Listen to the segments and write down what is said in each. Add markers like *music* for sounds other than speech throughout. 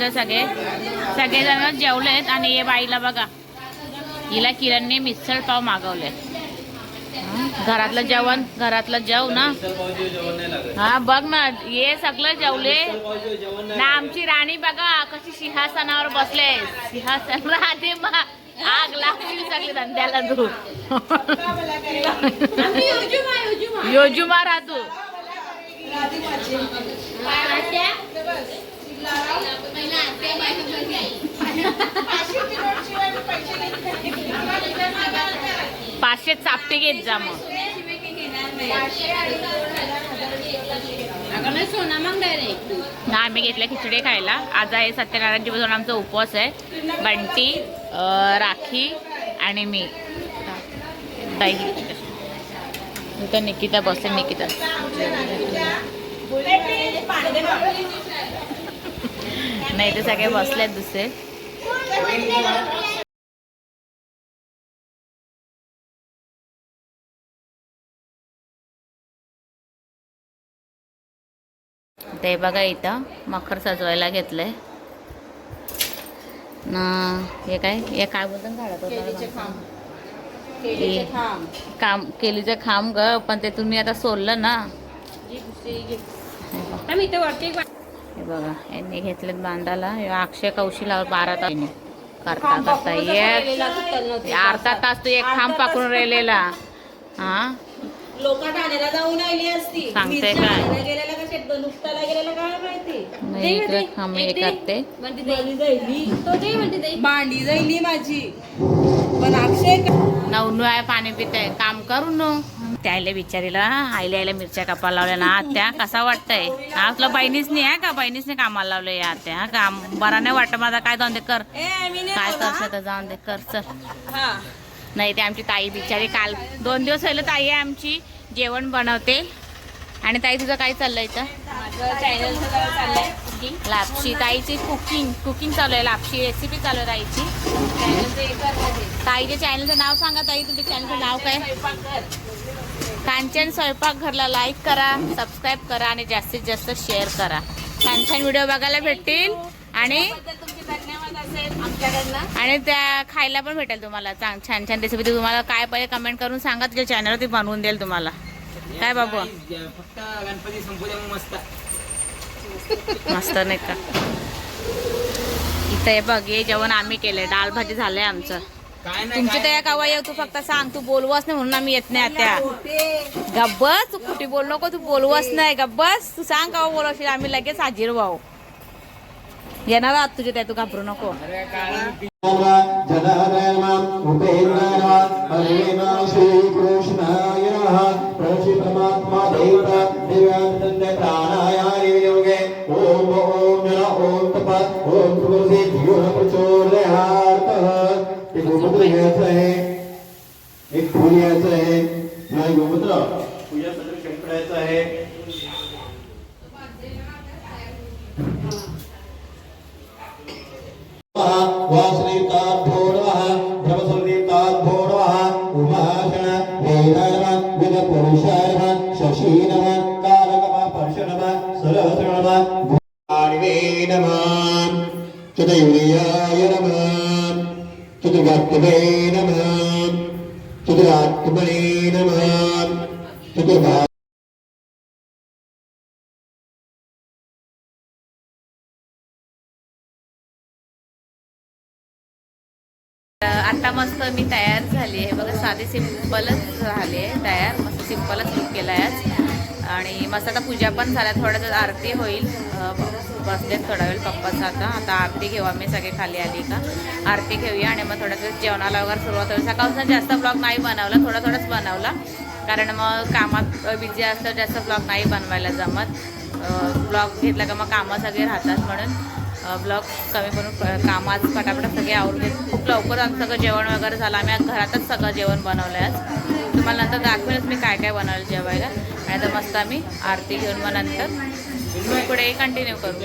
बसले सगळे सगळेजण जेवलेत आणि हे बाईला बघा हिला किरणने मिसळ पाव मागवले. घरातलं जेवण घरातलं जेव ना. हा बघ ना हे सगळं जेवले. ना आमची राणी बघा कशी सिंहासनावर बसले. सिंहासन *laughs* राहते मग आग लागतील सगळे धंद्याला तू योजुमा राहतो पाचशे चापटे घेत जा मग. सोना मग डायरेक्ट ना आम्ही घेतल्या खिचडी खायला. आज आहे सत्यनारायणची बसून आमचा उपवास आहे. बंटी राखी आणि मी. ताई निकिता बसते निकिता. नाही ते सगळे बसलेत दुसरे. ते बघा इथं मखर सजवायला घेतलंय. ना हे काय? हे काय बोलतात झाडात काम केलीचं खांब ग पण ते तुम्ही आता सोडलं ना. हे बघा यांनी घेतलेत बांधाला. अक्षय कौशीला बारा तास. करता करता एक. अर्धा तास तू एक खांब पाकून राहिलेला. हा? लोक ठाण्याला जाऊन आली असती. सांगते काय? हे. करते भांडी जायली माझी. पण अक्षय नवनू आहे पाणी पित आहे काम करू न त्याला बिचारीला आईला आईला मिरच्या कापायला लावल्या ना आत्या कसा वाटतंय हा तुला बहिणीच नाही आहे का बहिणीच नाही कामाला लावलं या आत्या हा? काम बरा नाही वाटत माझा काय जाऊन दे कर काय. करते तर जाऊन दे कर चल हा नाही ते आमची ताई बिचारी काल दोन दिवस झालं ताई आहे आमची जेवण बनवते आणि ताई तुझं काय चाललंय cooking. लापशी ताईची कुकिंग कुकिंग चालू आहे लापशी रेसिपी चालू आहे ताईची. ताईच्या चॅनलचं नाव सांगा ताई तुमच्या चॅनलचं नाव काय. कांचन स्वयंपाकघरला लाईक करा सबस्क्राईब करा आणि जास्तीत जास्त शेअर करा. छान छान व्हिडिओ बघायला भेटतील. आणि आणि त्या खायला पण भेटेल तुम्हाला. चांग छान छान रेसिपी तुम्हाला काय पाहिजे कमेंट करून सांगा. तुझ्या चॅनलवर ती बनवून देईल तुम्हाला. काय बाबू? फक्त गणपती मस्त मस्त नाही का? इथं हे बघ हे जेवण आम्ही केलंय. डाळ भाजी झालंय आमचं. काय नाही तुमची तया कवा येऊ तू फक्त सांग तू बोलवस नाही म्हणून आम्ही येत नाही त्या गब्बस तू कुठे बोल नको तू बोलवस नाही गब्बस तू सांग कवा बोलवशील आम्ही लगेच हाजीर व्हावू येणार आहात तुझे त्या तू घाबरू नको. प्राणायाम योगे ओम ओम ओम गोमूत्र घ्यायचं आहे. एक फूल घ्यायचं आहे. नाही गोमूत्र. पूजा सत्र शिंपडायचं आहे. वासनेताभ्यो नमः. ब्रह्मसंगीताभ्यो नमः. उमाशण वेदाय नमः. विदपुरुषाय नमः। नमः नमः। चतुरात्मने नमः चतुर्भा आता मस्त मी तयार झाली आहे. बघा साधी सिम्पलच झाली आहे. तयार मस्त सिम्पलच लुक केला आहे आणि मस्त आता पूजा पण झाल्या. थोड्या आरती होईल. बसलेत थोडा वेळ पप्पाचा आता. आता आरती घेऊ आम्ही सगळे खाली आली का? आरती घेऊया आणि मग थोड्या दिवस जेवणाला वगैरे सुरुवात होईल. सकाळपासून जास्त ब्लॉग नाही बनवला. थोडा थोडाच बनवला. कारण मग कामात बिझी असतं जास्त ब्लॉग नाही बनवायला जमत. ब्लॉग घेतला का मग कामं सगळे राहतात म्हणून. ब्लॉग कमी करून कामात पटापट सगळे आवरून घेत. खूप लवकर सगळं जेवण वगैरे झालं. आम्ही घरातच सगळं जेवण बनवलं आहे आज. तुम्हाला नंतर दाखवेलच मी काय काय बनवलं जेवायला. आता मस्त आम्ही आरती घेऊन मग नंतर. पुढे कंटिन्यू करू.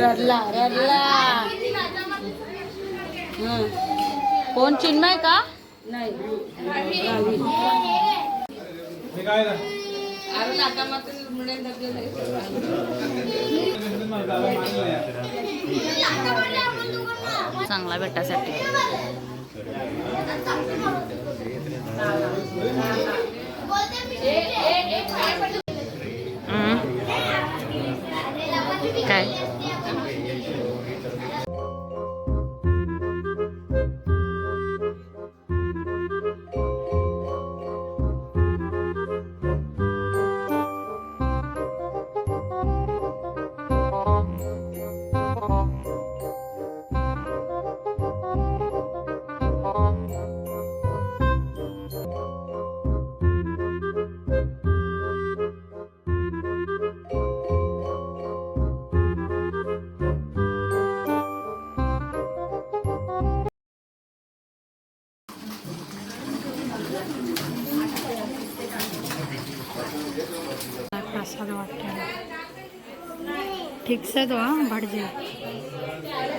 रडला रडला. कोण चिन्मय का? चांगला भेटासाठी. काय? प्रसाद वाटतो ठीक से तो हाँ बढ़ जाए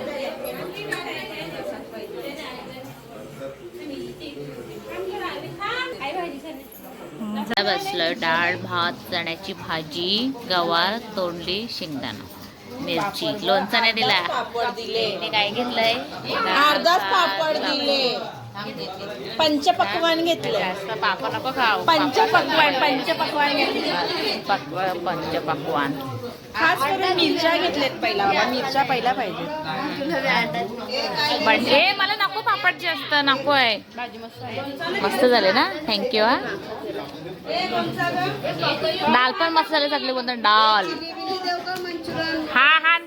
बसलं डाळ भात चण्याची भाजी गवार तोंडली शेंगदाणा मिरची. लोणचा नाही दिला पापड दिले. तिने काय घेतलंय? अर्धाच पापड दिले. पंचपक्वान घेतले. जास्त पापड नको खाऊ. पंचपक्वान पंचपक्वान घेतले. पक्व पंचपक्वान. खास करून मिरच्या घेतलेत पहिला बाबा. मिरच्या पहिला पाहिजे. म्हणजे मला नको पापड जास्त नको आहे मस्त झाले ना? थँक्यू हा. डाल पण मस्त झाले सगळे बोलतात डाल हा हा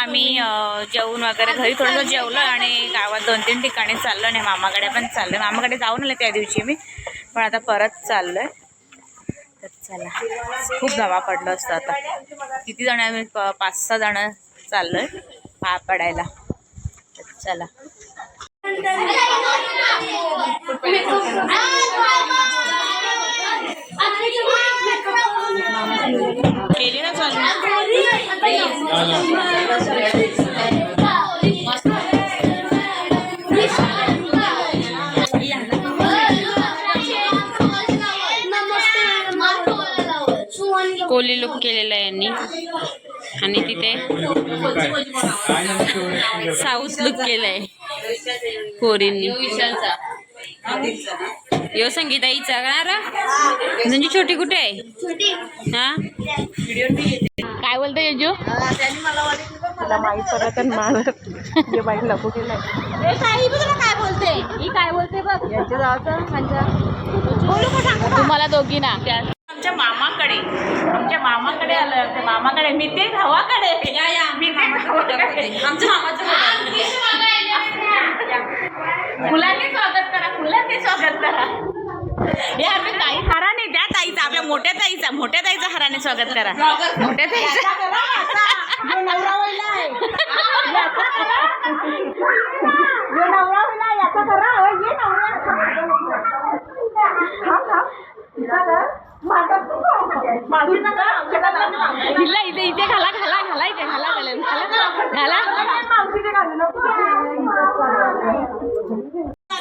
आम्ही जेवून वगैरे घरी थोडंसं जेवलो आणि गावात दोन तीन ठिकाणी चाललो आणि मामाकडे पण चाललो. मामाकडे जाऊन आले त्या दिवशी मी पण आता परत चाललोय. तर चला खूप धावा पडलं असतो आता. किती जण आम्ही प- पाच सहा जण चाललोय पा पडायला. तर चला. केली ना चालू. कोली लुक केलेला आहे यांनी. आणि तिथे साऊथ लुक केलाय. कोरींनी यो संगीताईचा का म्हणजे छोटी कुठे आहे? हा? काय बोलतो. येजू तुम्हाला दोघी ना. आमच्या मामाकडे. आमच्या मामाकडे आलं. त्या मामाकडे. मी ते भावाकडे. मी ते भावाकडे. आमच्या मुलांनी स्वागत करा मुलांनी स्वागत करा. हे आपल्या ताई हाराने द्या ताईचा आपल्या मोठ्या ताईचा मोठ्या ताईचा हाराने स्वागत करा. मोठ्या ताईचा. इथे इथे घाला घाला घाला इथे घाला घाला घाला.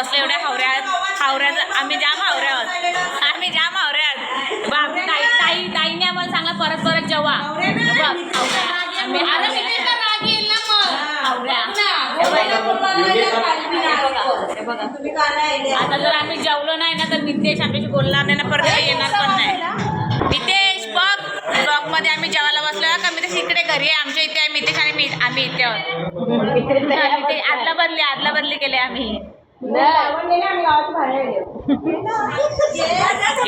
बसलो एवढ्या हावऱ्या आहेत हावऱ्या आम्ही जाम हावऱ्या आहोत आम्ही जाम हावऱ्या आहोत आमची ताई ताई ताईने आम्हाला सांगा परत परत जेव्हा. आता ना जर आम्ही जेवलो नाही ना तर नितेश आमच्याशी बोलणार नाही ना परत येणार पण नाही. नितेश बघ. ब्लॉगमध्ये आम्ही जेवायला बसलो. का मी इकडे घरी आहे. आमच्या इथे आहे. नितेश आणि मी आम्ही इथे आहोत. आदला बदली आदला बदली केली आम्ही.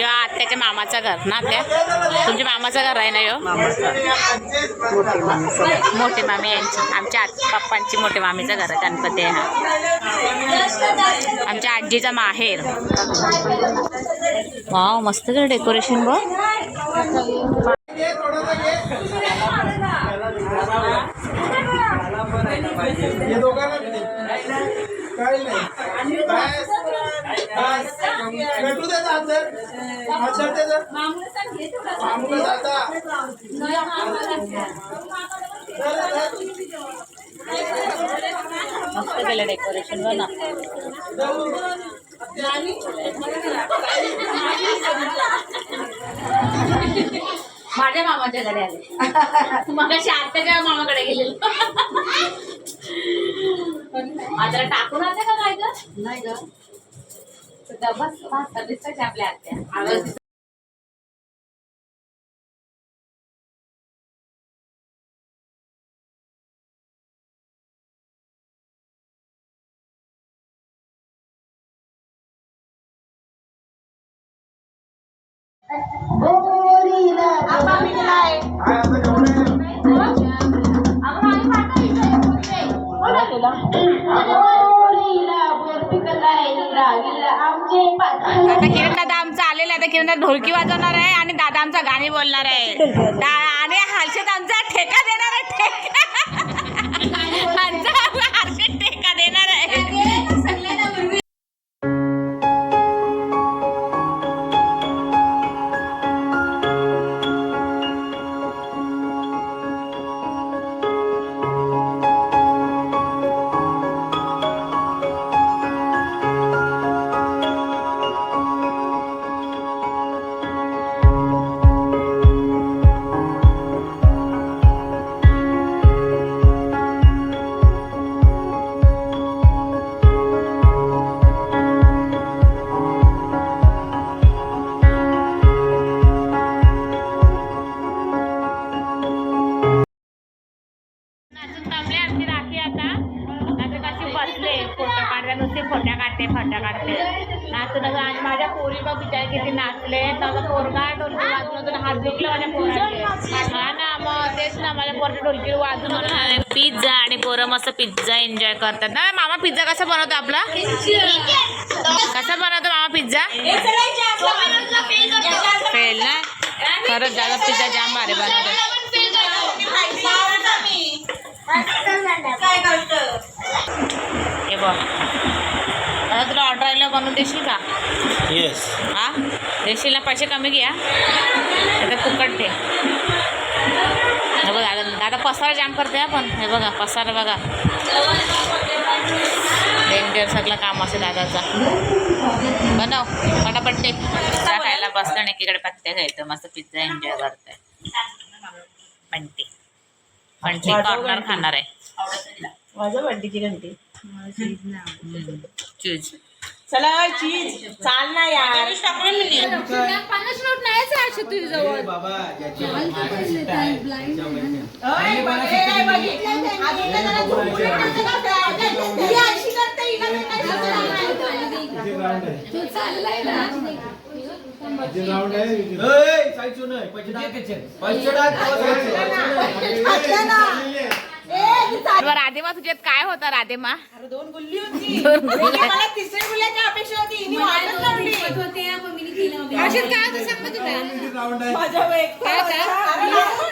आत्याच्या मामाचं घर ना त्या तुमच्या मामाचं घर आहे ना यो? मोठे मामी यांची आमच्या आत पप्पांची मोठे मामीचं घर आहे गणपती आहे हा. आमच्या आजीचा माहेर. वाव मस्त कर डेकोरेशन बघ. मस्त केलं डेकोरेशन माझ्या मामाच्या घरी आले. मग आत्याच्या मामाकडे गेलेलो. आता टाकून आले का काय ग? नाही ग. डबल भात दिसतं आपल्या आत्या आता किरण दादा आमचा आलेला आहे. आता किरण दादा ढोलकी वाजवणार आहे आणि दादा आमचा गाणी बोलणार आहे. आणि हर्षद आमचा ठेका देणार आहे. ठेका नाचून थांबले आमची राखी आता. आता कशी बसले फोटो काढते नुसते फोट्या काढते फोट्या काढते. नाचून आणि माझ्या पोरी बघ बिचारे किती नाचले. माझा पोरगा ढोलकी वाजून होतो हात दुखले माझ्या पोराचे हा ना मग तेच ना माझ्या पोरच्या ढोलकी वाजून पिझ्झा आणि पोरं मस्त पिझ्झा एन्जॉय करतात. ना मामा पिझ्झा कसा बनवतो आपला? कसा बनवतो मामा पिझ्झा? फेल ना? खरंच जागा पिझ्झा जाम भारी बनवतो हे बघ. आता तुला ऑर्डर आलं बनवून देशील का? येस हा? देशील ना पैसे कमी घ्या आता फुकट दे. हे बघ दादा दादा पसारा जाम करते हा पण हे बघा पसारा बघा. डेंजर सगळं काम असे दादाचा. बनव पटापट पिझ्झा खायला बसतं आणि एकीकडे पत्ते खायचं मस्त पिझ्झा एन्जॉय करतोय. पंटी पंटी कॉर्नर खाणार आहे. माझं घंटी. चूज. चला चीज. चाल ना यार. ते. काही समजत नाही. किती राधेमा तुझ्यात काय होता राधेमा? अरे, दोन गुल्ली होती. हिने मला तिसऱ्या गुल्ल्याची अपेक्षा होती. हिने वाटच लावली? माझ्या होती, रंगीन, राऊंडची. ते मला.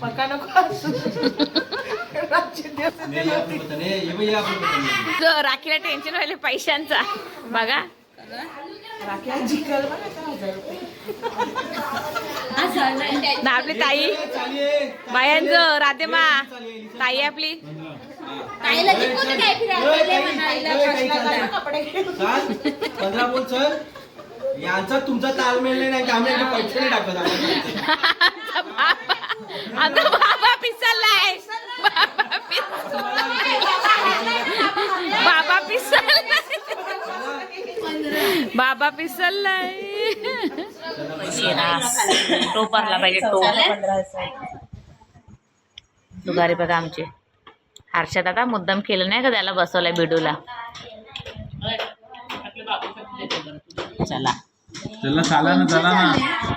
पका नको राखीला टेन्शन व्हायला पैशांचा. बघा. आपली ताई. बायांचं राधेमा ताई आपली. ताईला जिंकवते काय फिरायला? ओय, ताई, चल. यांचा तुमचा ताळमेळ नाही की आम्ही पैसे नाही टाकत आम्हाला. अगं बाबा पिसललाय बाबा पिसललाय बाबा पिसललाय बाबा पिसललाय टोप भरला पाहिजे टोप. दुगारी बघा आमचे. हर्षद आता मुद्दाम केलं नाही का त्याला बसवलंय बिडूला? चला. त्याला चाला ना चला ना.